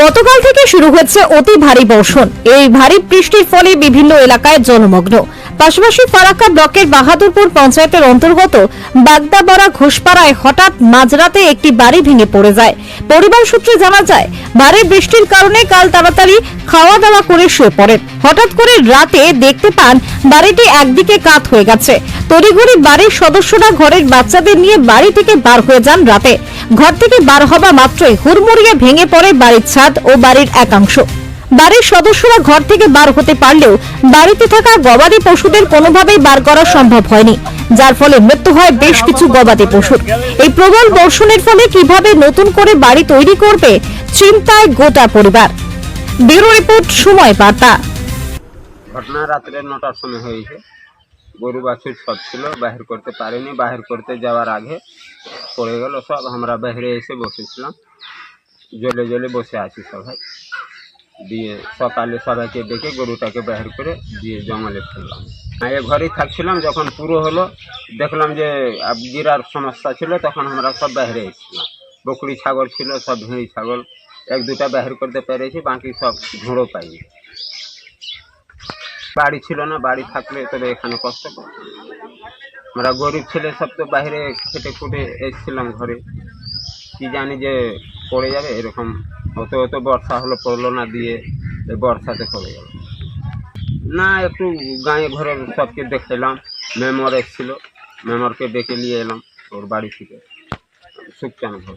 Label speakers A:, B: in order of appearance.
A: গতকাল থেকে শুরু হয়েছে অতি ভারী বর্ষণ। এই ভারী বৃষ্টির ফলে বিভিন্ন এলাকায় জলমগ্ন। পাশাপাশি ফারাক্কা ব্লকের বাহাদুরপুর পঞ্চায়েতের অন্তর্গত বাগদাবড়া ঘোষপাড়ায় হঠাৎ মাঝরাতে একটি বাড়ি ভেঙে পড়ে যায়। পরিবার সূত্রে জানা যায়, ভারী বৃষ্টির কারণে কাল তাড়াতাড়ি খাওয়া দাওয়া করে শুয়ে পড়েন। হঠাৎ করে রাতে দেখতে পান, বাড়িটি একদিকে কাত হয়ে গেছে। তড়িঘড়ি বাড়ির সদস্যরা ঘরের বাচ্চাদের নিয়ে বাড়ি থেকে বার হয়ে যান রাতে। ঘর থেকে বার হবা মাত্রই হুড়মুড়িয়ে ভেঙে পড়ে বাড়ির ছাদ ও বাড়ির একাংশ। বাড়ির সদস্যরা ঘর থেকে বার হতে পারলেও বাড়িতে থাকা গবাদি পশুদের কোনোভাবেই বার করা সম্ভব হয়নি, যার ফলে মৃত্যু হয় বেশ কিছু গবাদি পশুর। এই প্রবল বর্ষণের ফলে কীভাবে নতুন করে বাড়ি তৈরি করবে চিন্তায় গোটা পরিবার। ব্যুরো রিপোর্ট, সময় বার্তা।
B: ঘটনা রাত্রে নটার সময় হয়েছে। গরু বাছুর সব ছিল, বাহির করতে পারিনি। বাহির করতে যাওয়ার আগে পড়ে গেল সব। আমরা বাইরে এসে বসেছিলাম। জলে জলে বসে আছি সবাই। দিয়ে সকালে সবাইকে ডেকে গরুটাকে বাহির করে দিয়ে জঙ্গলে ফেললাম। এ ঘরেই থাকছিলাম, যখন পুরো হলো, দেখলাম যে গিরার সমস্যা ছিল, তখন আমরা সব বাইরে এসেছিলাম। বকরি ছাগল ছিল, সব ভেড়ি ছাগল, এক দুটা বাহির করতে পেরেছি, বাকি সব ঝুড়ো পাইনি। বাড়ি ছিল না, বাড়ি থাকলে তবে এখানে কষ্ট। আমরা গরিব ছেলে, সব তো বাইরে খেটে খুটে এসেছিলাম ঘরে। কি জানি যে পড়ে যাবে, এরকম অত হতে বর্ষা হলো, পড়ল না দিয়ে এই বর্ষাতে পড়ে গেল। না, একটু গাঁয়ে ঘরের সবকে দেখাইলাম মেমর এসেছিল, মেমরকে ডেকে নিয়ে এলাম ওর বাড়ি থেকে। সুখচান ঘর